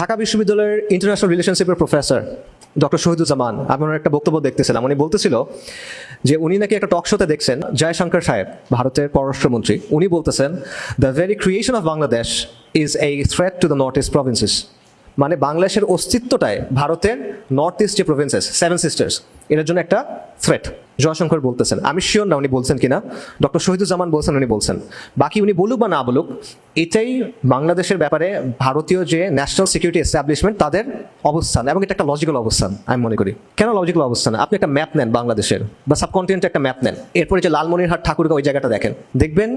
ঢাকা বিশ্ববিদ্যালয়ের ইন্টারন্যাশনাল রিলেশনশিপের professor doctor Shahiduzzaman আমি ওনার একটা বক্তব্য দেখতেছিলাম। উনি বলতেছিল যে উনি নাকি একটা টক শোতে দেখছেন জয়শঙ্কর সাহেব, ভারতের পররাষ্ট্রমন্ত্রী উনি বলতেছেন the very creation of Bangladesh is a threat to the north east provinces মানে বাংলাদেশের অস্তিত্বটাই ভারতের নর্থ ইস্ট যে প্রভিন্সেস সেভেন সিস্টার্স এটার জন্য একটা থ্রেট জয়শঙ্কর বলতেছেন, আমি শিওর না উনি বলছেন কিনা? ডক্টর শহীদুজ্জামান বলছেন, উনি বলছেন, বাকি উনি বলুক বা না বলুক, এটাই বাংলাদেশের ব্যাপারে ভারতীয় যে ন্যাশনাল সিকিউরিটি এস্টাবলিশমেন্ট তাদের অবস্থান এবং এটা একটা লজিক্যাল অবস্থান, আমি মনে করি। কেন লজিক্যাল অবস্থান? আপনি একটা ম্যাপ নেন বাংলাদেশের, বা সাবকন্টিনেন্টে একটা ম্যাপ নেন। এরপরে যে লালমনিরহাট ঠাকুরগাঁও, ওই জায়গাটা দেখেন। দেখবেন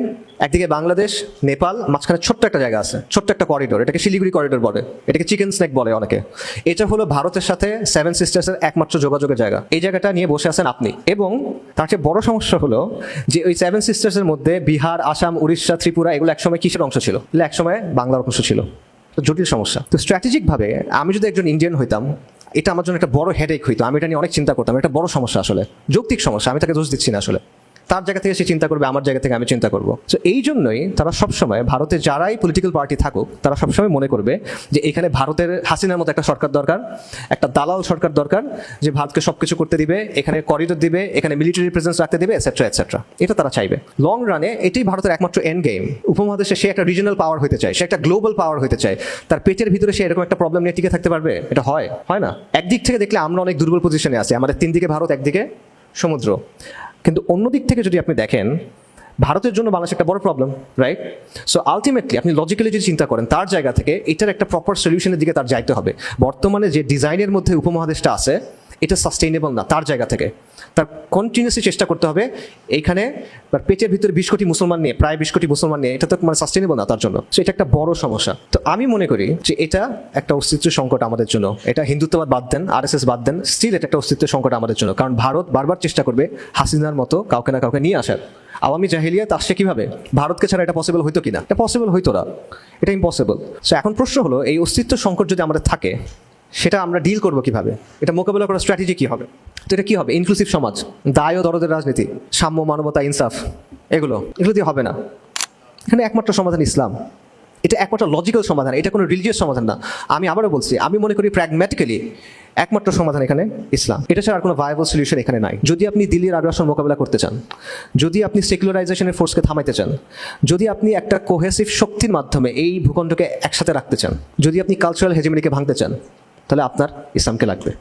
একদিকে বাংলাদেশ, নেপাল, মাঝখানে ছোট্ট একটা জায়গা আছে, ছোট্ট একটা করিডোর এটাকে শিলিগুড়ি করিডোর বলে, এটাকে চিকেন স্নেক বলে অনেকে। এটা হলো ভারতের সাথে সেভেন সিস্টার্সের একমাত্র যোগাযোগের জায়গা। এই জায়গাটা নিয়ে বসে আছেন আপনি এবং তার চেয়ে বড় সমস্যা হলো যে ওই সেভেন সিস্টার্সের মধ্যে বিহার, আসাম, উড়িষ্যা, ত্রিপুরা এগুলো একসময় কিসের অংশ ছিল? এগুলো একসময় বাংলার অংশ ছিল। তো জটিল সমস্যা। তো স্ট্র্যাটেজিকভাবে আমি যদি একজন ইন্ডিয়ান হইতাম, এটা আমার জন্য একটা বড় হেডেক হইতো। আমি এটা নিয়ে অনেক চিন্তা করতাম, এটা বড় সমস্যা আসলে। যৌক্তিক সমস্যা, আমি তাকে দোষ দিচ্ছি না আসলে। তার জায়গা থেকে সে চিন্তা করবে, আমার জায়গা থেকে আমি চিন্তা করব। তো এই জন্যই তারা সবসময় ভারতে যারাই পলিটিক্যাল পার্টি থাকুক, তারা সবসময় মনে করবে যে এখানে ভারতের হাসিনার মতো একটা সরকার দরকার, একটা দালাল সরকার দরকার, যে ভারতকে সবকিছু করতে দিবে, এখানে করিডোর দিবে, এখানে মিলিটারি প্রেজেন্স রাখতে দিবে এটসেট্রা এটসেট্রা এটা তারা চাইবে। লং রানে এটাই ভারতের একমাত্র এন্ড গেম উপমহাদেশে সে একটা রিজনাল পাওয়ার হতে চায়, সে একটা গ্লোবাল পাওয়ার হতে চায়। তার পেটের ভিতরে সে এরকম একটা প্রবলেম নিয়ে টিকে থাকতে পারবে? এটা হয় হয় না? একদিক থেকে দেখলে আমরা অনেক দুর্বল পজিশনে আছি। আমাদের তিন দিকে ভারত, একদিকে সমুদ্র। কিন্তু অন্য দিক থেকে যদি আপনি দেখেন, ভারতের জন্য বাংলাদেশ একটা বড় প্রবলেম রাইট সো আলটিমেটলি আপনি লজিক্যালি যদি চিন্তা করেন, তার জায়গা থেকে এটার একটা প্রপার সলিউশনের দিকে তার যাইতে হবে। বর্তমানে যে ডিজাইনের মধ্যে উপমহাদেশটা আছে এটা সাস্টেইনেবল না, তার জায়গা থেকে। তার কন্টিনিউসলি চেষ্টা করতে হবে, এইখানে পেটের ভিতরে বিশ কোটি মুসলমান নিয়ে, প্রায় বিশ কোটি মুসলমান নিয়ে, এটা তো মানে সাস্টেইনেবল না তার জন্য। সো এটা একটা বড় সমস্যা। তো আমি মনে করি যে এটা একটা অস্তিত্ব সংকট আমাদের জন্য। এটা হিন্দুত্ববাদ বাদ দেন আর এস এস বাদ দেন স্টিল এটা একটা অস্তিত্ব সংকট আমাদের জন্য। কারণ ভারত বারবার চেষ্টা করবে হাসিনার মতো কাউকে না কাউকে নিয়ে আসার। আওয়ামী জাহিলিয়াত আসছে কীভাবে? ভারতকে ছাড়া এটা পসিবল হইতো কিনা? এটা পসিবল হইতো না। এটা ইম্পসিবল সো এখন প্রশ্ন হলো, এই অস্তিত্ব সংকট যদি আমাদের থাকে সেটা আমরা ডিল করব কীভাবে? এটা মোকাবেলা করার স্ট্র্যাটেজি কী হবে? তো এটা কী হবে? ইনক্লুসিভ সমাজ, দায় ও দরদের রাজনীতি, সাম্য, মানবতা ইনসাফ এগুলো এগুলো দিয়ে হবে না। এখানে একমাত্র সমাধান ইসলাম। এটা একমাত্র লজিক্যাল সমাধান, এটা কোনো রিলিজিয়াস সমাধান না। আমি আবারও বলছি, আমি মনে করি প্র্যাগম্যাটিক্যালি একমাত্র সমাধান এখানে ইসলাম। এটা ছাড়া আর কোনো ভায়াবল সলিউশন এখানে নাই। যদি আপনি দিল্লির আগ্রাসন মোকাবেলা করতে চান, যদি আপনি সেকুলারাইজেশনের ফোর্সকে থামাইতে চান, যদি আপনি একটা কোহেসিভ শক্তির মাধ্যমে এই ভূখণ্ডকে একসাথে রাখতে চান, যদি আপনি কালচারাল হেজিমিনিকে ভাঙতে চান তাহলে আপনার ইসলামকে লাগবে।